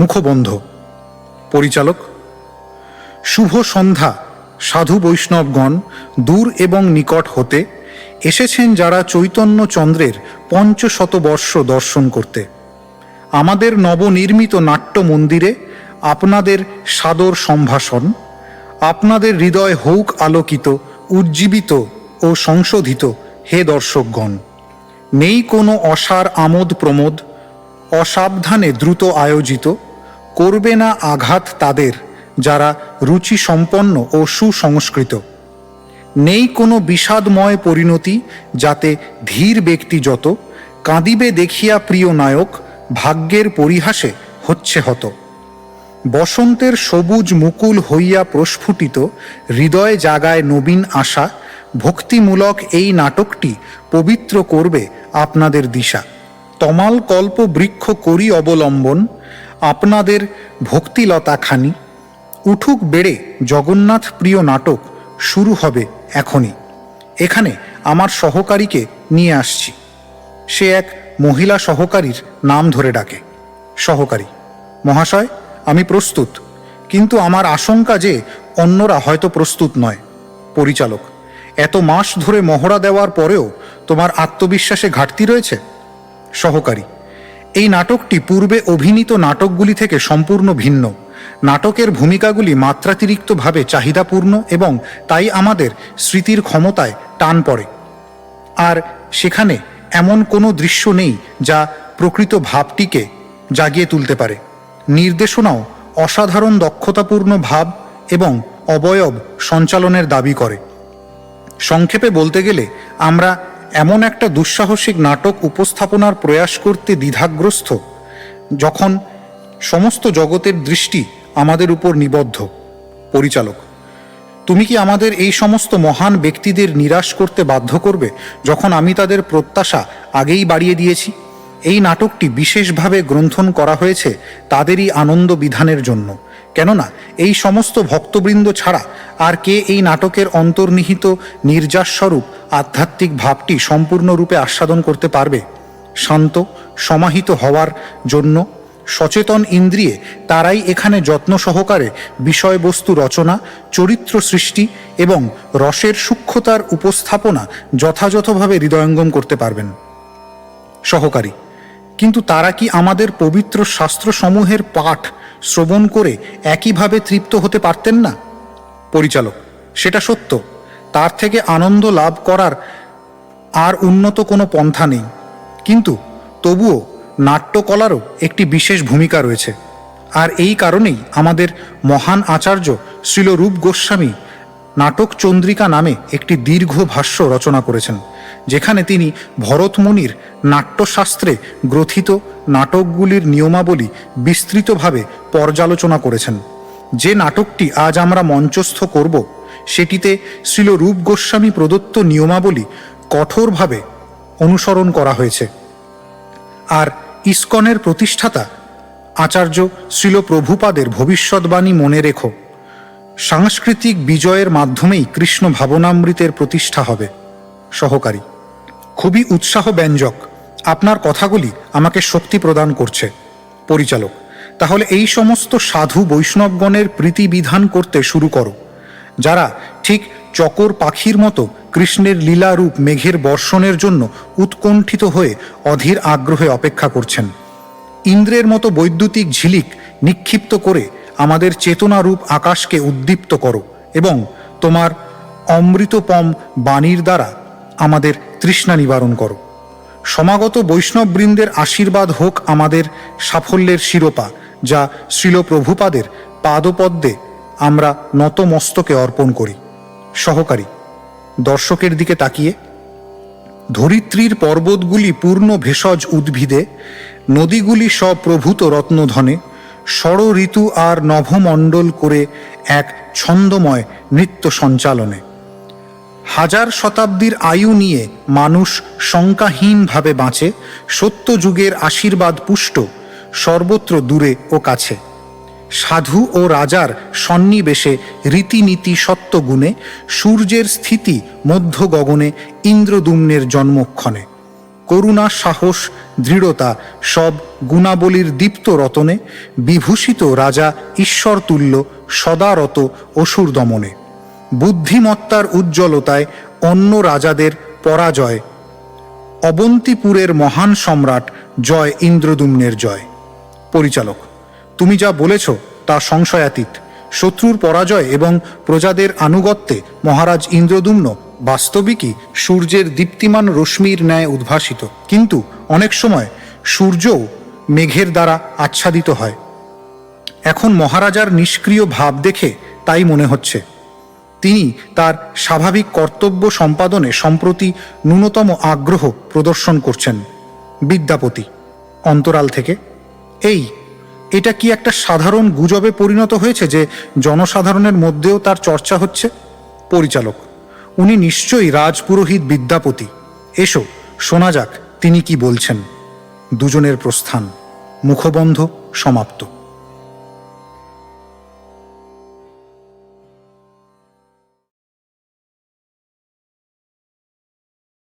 মুখবন্ধ। পরিচালক, শুভ সন্ধ্যা, সাধু বৈষ্ণবগণ দূর এবং নিকট হতে এসেছেন যারা চৈতন্য চন্দ্রের পঞ্চশতবর্ষ দর্শন করতে। আমাদের নবনির্মিত নাট্য মন্দিরে আপনাদের সাদর সম্ভাষণ, আপনাদের হৃদয় হৌক আলোকিত, উজ্জীবিত ও সংশোধিত, হে দর্শকগণ! নেই কোনো অসার আমোদ প্রমোদ, অসাবধানে দ্রুত আয়োজিত করবে না আঘাত তাদের, যারা রুচি সম্পন্ন ও সুসংস্কৃত। নেই কোনো বিষাদময় পরিণতি যাতে ধীর ব্যক্তি যত, কাঁদিবে দেখিয়া প্রিয় নায়ক, ভাগ্যের পরিহাসে হচ্ছে হত। বসন্তের সবুজ মুকুল হইয়া প্রস্ফুটিত, হৃদয় জাগায় নবীন আশা, ভক্তিমূলক এই নাটকটি পবিত্র করবে আপনাদের দিশা। তমাল কল্প বৃক্ষ করি অবলম্বন আপনাদের ভক্তিলতাখানি উঠুক বেড়ে জগন্নাথ প্রিয় নাটক শুরু হবে এখনই। এখানে আমার সহকারীকে নিয়ে আসছি। সে এক মহিলা সহকারীর নাম ধরে ডাকে। সহকারী, মহাশয়, আমি প্রস্তুত। কিন্তু আমার আশঙ্কা যে অন্যরা হয়তো প্রস্তুত নয়। পরিচালক, এত মাস ধরে মহড়া দেওয়ার পরেও তোমার আত্মবিশ্বাসে ঘাটতি রয়েছে? সহকারী এই নাটকটি পূর্বে অভিনীত নাটকগুলি থেকে সম্পূর্ণ ভিন্ন। নাটকের ভূমিকাগুলি মাত্রাতিরিক্তভাবে চাহিদাপূর্ণ এবং তাই আমাদের স্মৃতির ক্ষমতায় টান পড়ে। আর সেখানে এমন কোনো দৃশ্য নেই যা প্রকৃত ভাবটিকে জাগিয়ে তুলতে পারে। নির্দেশনাও অসাধারণ দক্ষতাপূর্ণ ভাব এবং অবয়ব সঞ্চালনের দাবি করে। সংক্ষেপে বলতে গেলে আমরা এমন একটা দুঃসাহসিক নাটক উপস্থাপনার প্রয়াস করতে দ্বিধাগ্রস্ত, যখন সমস্ত জগতের দৃষ্টি আমাদের উপর নিবদ্ধ। পরিচালক, তুমি কি আমাদের এই সমস্ত মহান ব্যক্তিদের নিরাশ করতে বাধ্য করবে যখন আমি তাদের প্রত্যাশা আগেই বাড়িয়ে দিয়েছি? এই নাটকটি বিশেষভাবে গ্রন্থন করা হয়েছে তাদেরই আনন্দ বিধানের জন্য। কেননা এই সমস্ত ভক্তবৃন্দ ছাড়া আর কে এই নাটকের অন্তর্নিহিত নির্যাসস্বরূপ আধ্যাত্মিক ভাবটি সম্পূর্ণরূপে আস্বাদন করতে পারবে? শান্ত, সমাহিত হওয়ার জন্য সচেতন ইন্দ্রিয়ে তারাই এখানে যত্ন সহকারে বিষয়বস্তু রচনা, চরিত্র সৃষ্টি এবং রসের সূক্ষ্মতার উপস্থাপনা যথাযথভাবে হৃদয়ঙ্গম করতে পারবেন। সহকারী, কিন্তু তারা কি আমাদের পবিত্র শাস্ত্রসমূহের পাঠ শ্রবণ করে একইভাবে তৃপ্ত হতে পারতেন না? পরিচালক, সেটা সত্য। তার থেকে আনন্দ লাভ করার আর উন্নত কোনো পন্থা নেই। কিন্তু তবুও নাট্যকলারও একটি বিশেষ ভূমিকা রয়েছে। আর এই কারণেই আমাদের মহান আচার্য শ্রীল রূপ গোস্বামী নাটক চন্দ্রিকা নামে একটি দীর্ঘ ভাষ্য রচনা করেছেন। যেখানে তিনি ভরতমুনির নাট্যশাস্ত্রে গ্রথিত নাটকগুলির নিয়মাবলী বিস্তৃতভাবে পর্যালোচনা করেছেন। যে নাটকটি আজ আমরা মঞ্চস্থ করব, সেটিতে শ্রীল রূপ গোস্বামী প্রদত্ত নিয়মাবলী কঠোরভাবে অনুসরণ করা হয়েছে। আর ইস্কনের প্রতিষ্ঠাতা আচার্য শ্রীল প্রভুপাদের ভবিষ্যৎবাণী মনে রেখো, সাংস্কৃতিক বিজয়ের মাধ্যমেই কৃষ্ণ ভাবনামৃতের প্রতিষ্ঠা হবে। সহকারী। খুবই উৎসাহ ব্যঞ্জক আপনার কথাগুলি আমাকে শক্তি প্রদান করছে। পরিচালক, তাহলে এই সমস্ত সাধু বৈষ্ণবগণের প্রীতিবিধান করতে শুরু করো। যারা ঠিক চকর পাখির মতো কৃষ্ণের লীলারূপ মেঘের বর্ষণের জন্য উৎকণ্ঠিত হয়ে অধীর আগ্রহে অপেক্ষা করছেন। ইন্দ্রের মতো বৈদ্যুতিক ঝিলিক নিক্ষিপ্ত করে আমাদের চেতনারূপ আকাশকে উদ্দীপ্ত করো এবং তোমার অমৃতপম বাণীর দ্বারা আমাদের তৃষ্ণা নিবারণ করো। সমাগত বৈষ্ণববৃন্দের আশীর্বাদ হোক আমাদের সাফল্যের শিরোপা, যা শ্রীল প্রভুপাদের পাদপদ্মে আমরা নতমস্তকে অর্পণ করি। সহকারী, দর্শকের দিকে তাকিয়ে ধরিত্রীর পর্বতগুলি পূর্ণ ভেষজ উদ্ভিদে, নদীগুলি সব প্রভূত রত্নধনে ষড় ঋতু আর নভমণ্ডল করে এক ছন্দময় নৃত্য সঞ্চালনে। হাজার শতাব্দীর আয়ু নিয়ে মানুষ শঙ্কাহীনভাবে বাঁচে, সত্য যুগের আশীর্বাদ পুষ্ট, সর্বত্র দূরে ও কাছে। সাধু ও রাজার সন্নিবেশে রীতিনীতি সত্যগুণে, সূর্যের স্থিতি মধ্য গগনে ইন্দ্রদুম্নের জন্মক্ষণে। করুণা, সাহস, দৃঢ়তা সব গুণাবলীর দীপ্ত রতনে, বিভূষিত রাজা ঈশ্বরতুল্য সদারত অসুর দমনে বুদ্ধিমত্তার উজ্জ্বলতায় অন্য রাজাদের পরাজয়। অবন্তিপুরের মহান সম্রাট জয় ইন্দ্রদুম্নের জয়। পরিচালক, তুমি যা বলেছ তা সংশয়াতীত। শত্রুর পরাজয় এবং প্রজাদের আনুগত্যে মহারাজ ইন্দ্রদুম্ন বাস্তবিকই সূর্যের দীপ্তিমান রশ্মির ন্যায় উদ্ভাসিত। কিন্তু অনেক সময় সূর্যও মেঘের দ্বারা আচ্ছাদিত হয়। এখন মহারাজার নিষ্ক্রিয় ভাব দেখে তাই মনে হচ্ছে। তিনি তার স্বাভাবিক কর্তব্য সম্পাদনে সম্প্রতি ন্যূনতম আগ্রহ প্রদর্শন করছেন। বিদ্যাপতি, অন্তরাল থেকে, এই, এটা কি একটা সাধারণ গুজবে পরিণত হয়েছে যে জনসাধারণের মধ্যেও তার চর্চা হচ্ছে? পরিচালক, উনি নিশ্চয়ই রাজপুরোহিত বিদ্যাপতি। এসো, শোনা যাক তিনি কি বলছেন। দুজনের প্রস্থান মুখবন্ধ সমাপ্ত।